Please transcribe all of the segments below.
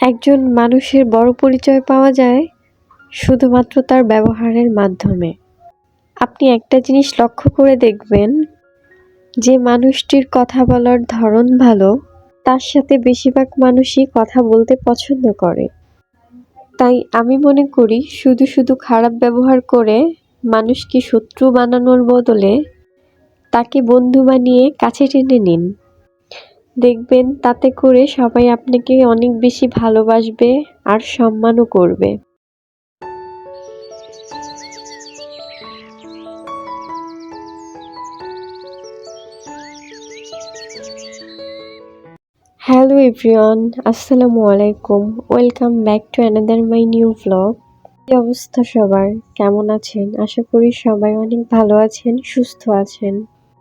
একজন মানুষের বড় পরিচয় পাওয়া যায় শুধুমাত্র তার ব্যবহারের মাধ্যমে। আপনি একটা জিনিস লক্ষ্য করে দেখবেন, যে মানুষটির কথা বলার ধরন ভালো, তার সাথে বেশিরভাগ মানুষই কথা বলতে পছন্দ করে। তাই আমি মনে করি শুধু শুধু খারাপ ব্যবহার করে মানুষকে শত্রু বানানোর বদলে তাকে বন্ধু বানিয়ে কাছে টেনে নিন। দেখবেন, তাতে করে সবাই আপনাকে অনেক বেশি ভালোবাসবে আর সম্মানও করবে। হ্যালো এভরিওয়ান, আসসালামু আলাইকুম। Welcome back to another my new vlog কি অবস্থা সবার? কেমন আছেন? আশা করি সবাই অনেক ভালো আছেন, সুস্থ আছেন।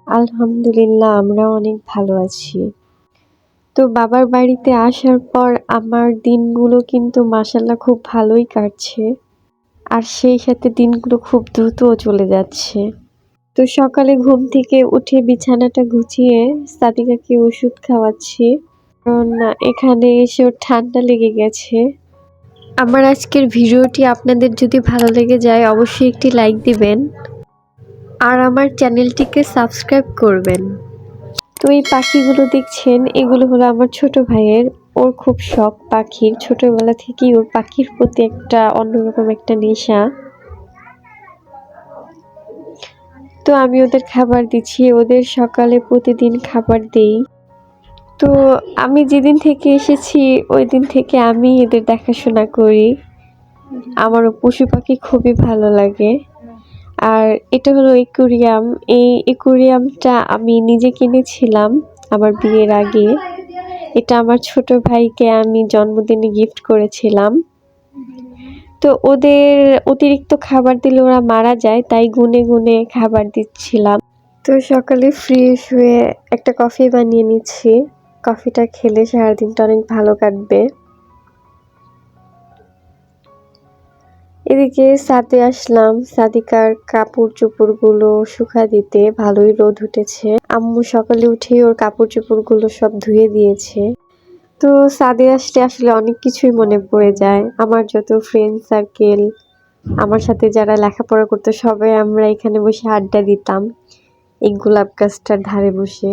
আলহামদুলিল্লাহ আমরা অনেক ভালো আছি। তো বাবার বাড়িতে আসার পর আমার দিনগুলো কিন্তু মাসাল্লাহ খুব ভালোই কাটছে। আর সেই সাথে দিনগুলো খুব দ্রুতও চলে যাচ্ছে। তো সকালে ঘুম থেকে উঠে বিছানাটা গুছিয়ে সাদিকাকে ওষুধ খাওয়াচ্ছি। কারণ এখানে এসে ঠান্ডা লেগে গেছে। আমার আজকের ভিডিওটি আপনাদের যদি ভালো লেগে যায়, অবশ্যই একটি লাইক দিবেন। আর আমার চ্যানেলটিকে সাবস্ক্রাইব করবেন। তো এই পাখিগুলো দেখছেন, এগুলো হলো আমার ছোট ভাইয়ের, ওর খুব শখ পাখির। ছোটবেলা থেকেই ওর পাখির প্রতি একটা অন্যরকম একটা নেশা। তো আমি ওদের খাবার দিচ্ছি, ওদের সকালে প্রতিদিন খাবার দেই। তো আমি যেদিন থেকে এসেছি ওই দিন থেকে আমি এদের দেখাশোনা করি। আমারও পশু পাখি খুবই ভালো লাগে। আর এটা হলো একুরিয়াম। এই একুরিয়ামটা আমি নিজে কিনেছিলাম আমার বিয়ের আগে। এটা আমার ছোট ভাইকে আমি জন্মদিনে গিফট করেছিলাম। তো ওদের অতিরিক্ত খাবার দিলে ওরা মারা যায়, তাই গুনে গুনে খাবার দিচ্ছিলাম। তো সকালে ফ্রেশ হয়ে একটা কফি বানিয়ে নিচ্ছি। কফিটা খেলে সারাদিনটা অনেক ভালো কাটবে। এদিকে সাথে আসলাম। সাদিকার কাপড় চোপড়গুলো শুকা দিতে ভালোই রোদ উঠেছে। আম্মু সকালে উঠে ওর কাপড় চোপড়গুলো সব ধুয়ে দিয়েছে। তো সাদে আসলে আসলে অনেক কিছুই মনে পড়ে যায়। আমার যত ফ্রেন্ড সার্কেল আমার সাথে যারা লেখাপড়া করতো, সবাই আমরা এখানে বসে আড্ডা দিতাম। এই গোলাপ গাছটার ধারে বসে।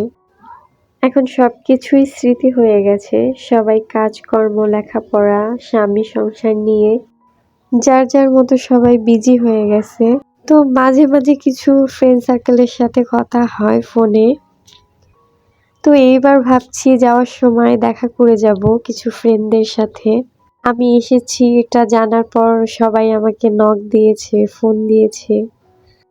এখন সব কিছুই স্মৃতি হয়ে গেছে। সবাই কাজকর্ম, লেখাপড়া, স্বামী সংসার নিয়ে যার যার মতো সবাই বিজি হয়ে গেছে। তো মাঝে মাঝে কিছু ফ্রেন্ড সার্কেলের সাথে কথা হয় ফোনে তো এইবার ভাবছি যাওয়ার সময় দেখা করে যাব কিছু ফ্রেন্ডদের সাথে। আমি এসেছি, এটা জানার পর সবাই আমাকে নক দিয়েছে ফোন দিয়েছে।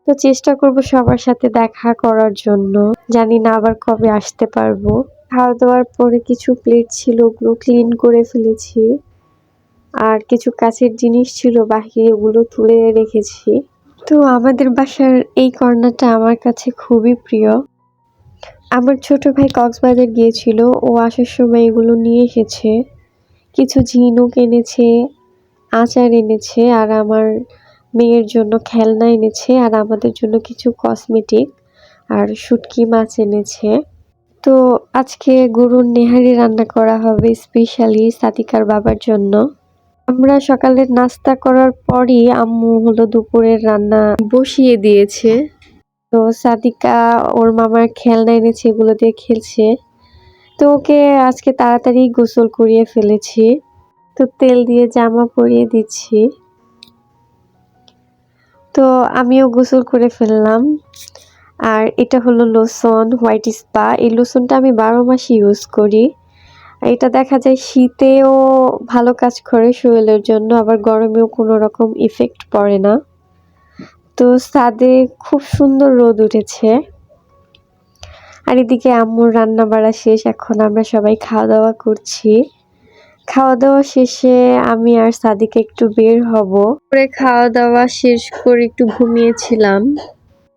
তো চেষ্টা করব সবার সাথে দেখা করার জন্য। জানি না আবার কবে আসতে পারব। খাওয়া দাওয়ার পরে কিছু প্লেট ছিল, ওগুলো ক্লিন করে ফেলেছি। আর কিছু কাছের জিনিস ছিল বাহিরে ওগুলো তুলে রেখেছি। তো আমাদের বাসার এই কর্নারটা আমার কাছে খুবই প্রিয়। আমার ছোট ভাই কক্সবাজার গিয়েছিল, ও আসার সময় এগুলো নিয়ে এসেছে। কিছু ঝিনুক এনেছে আচার এনেছে, আর আমার মেয়ের জন্য খেলনা এনেছে, আর আমাদের জন্য কিছু কসমেটিক আর শুটকি মাছ এনেছে। তো আজকে গরুর নেহারি রান্না করা হবে স্পেশালি সাতিকার বাবার জন্য। আমরা সকালের নাস্তা করার পরই আম্মু হলো দুপুরের রান্না বসিয়ে দিয়েছে। তো সাদিকা ওর মামার খেলনা এনেছে, এগুলো দিয়ে খেলছে। তো ওকে আজকে তাড়াতাড়ি গোসল করিয়ে ফেলেছি। তো তেল দিয়ে জামা পরিয়ে দিচ্ছি। তো আমিও গোসল করে ফেললাম। আর এটা হলো লোসন, হোয়াইট স্পা। এই লোসনটা আমি বারো মাস ইউজ করি। এটা দেখা যায় শীতেও ভালো কাজ করে শরীরের জন্য, আবার গরমেও কোনো রকম ইফেক্ট পড়ে না। তো সাদে খুব সুন্দর রোদ উঠেছে। আর এদিকে আম্মুর রান্না বাড়া শেষ, এখন আমরা সবাই খাওয়া দাওয়া করছি। খাওয়া দাওয়া শেষে আমি আর সাদিকে একটু বের হব। পরে খাওয়া দাওয়া শেষ করে একটু ঘুমিয়েছিলাম।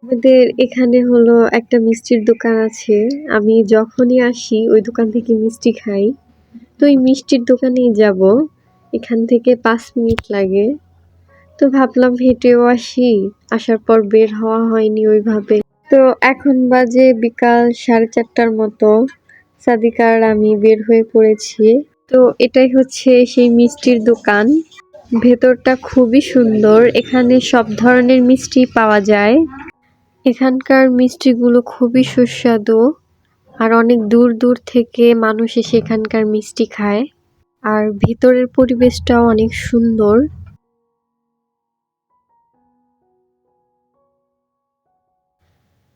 আমাদের এখানে হলো একটা মিষ্টির দোকান আছে। আমি যখনই আসি, ওই দোকান থেকে মিষ্টি খাই। তো এই মিষ্টির দোকানেই যাব। এখান থেকে পাঁচ মিনিট লাগে। তো ভাবলাম হেঁটেও আসি। আসার পর বের হওয়া হয়নি ওইভাবে। তো এখন বাজে বিকাল সাড়ে চারটার মতো। সাদিকার আমি বের হয়ে পড়েছি। তো এটাই হচ্ছে সেই মিষ্টির দোকান। ভেতরটা খুবই সুন্দর। এখানে সব ধরনের মিষ্টি পাওয়া যায়। এখানকার মিষ্টিগুলো খুবই সুস্বাদু আর অনেক দূর দূর থেকে মানুষ এসে এখানকার মিষ্টি খায়। আর ভিতরের পরিবেশটাও অনেক সুন্দর।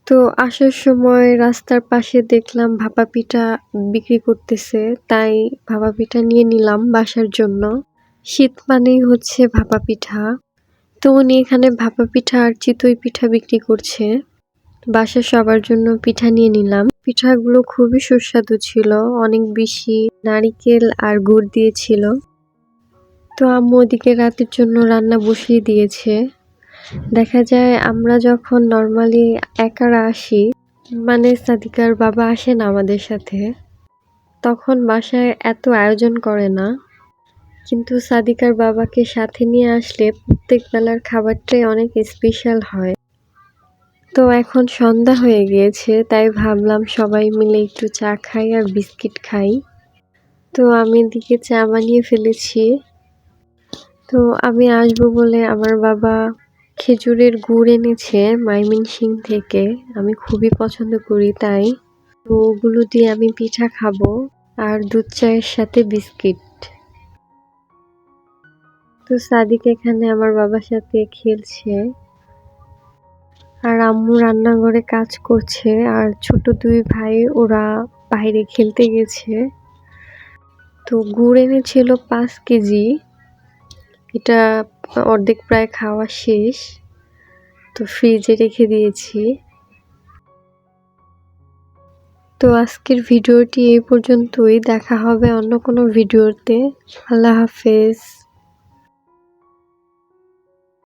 তো আসার সময় রাস্তার পাশে দেখলাম ভাপা পিঠা বিক্রি করতেছে, তাই ভাপা পিঠা নিয়ে নিলাম বাসার জন্য। শীত মানেই হচ্ছে ভাপা পিঠা। তো উনি এখানে ভাপা পিঠা আর চিতই পিঠা বিক্রি করছে। বাসার সবার জন্য পিঠা নিয়ে নিলাম। পিঠাগুলো খুবই সুস্বাদু ছিল, অনেক বেশি নারিকেল আর গুড় দিয়েছিল। তো আম্মু ওদিকে রাতের জন্য রান্না বসিয়ে দিয়েছে। দেখা যায় আমরা যখন নর্মালি একারা আসি মানে সাদিকার বাবা আসেন আমাদের সাথে, তখন বাসায় এত আয়োজন করে না। কিন্তু সাদিকার বাবাকে সাথে নিয়ে আসলে প্রত্যেক বেলার খাবারটাই অনেক স্পেশাল হয়। তো এখন সন্ধ্যা হয়ে গিয়েছে, তাই ভাবলাম সবাই মিলে একটু চা খাই আর বিস্কিট খাই। তো আমি এদিকে চা বানিয়ে ফেলেছি। তো আমি আসব বলে আমার বাবা খেজুরের গুড় এনেছে মাইমিন সিং থেকে। আমি খুবই পছন্দ করি তাই। তো ওগুলো দিয়ে আমি পিঠা খাব আর দুধ চায়ের সাথে বিস্কিট। তো সাদিক এখানে আমার বাবার সাথে খেলছে। আর আম্মু রান্নাঘরে কাজ করছে, আর ছোট দুই ভাই ওরা বাইরে খেলতে গেছে। তো গুড় এনেছিল পাঁচ কেজি। এটা অর্ধেক প্রায় খাওয়া শেষ। তো ফ্রিজে রেখে দিয়েছি। তো আজকের ভিডিওটি এই পর্যন্তই। দেখা হবে অন্য কোনো ভিডিওতে। আল্লাহ হাফেজ।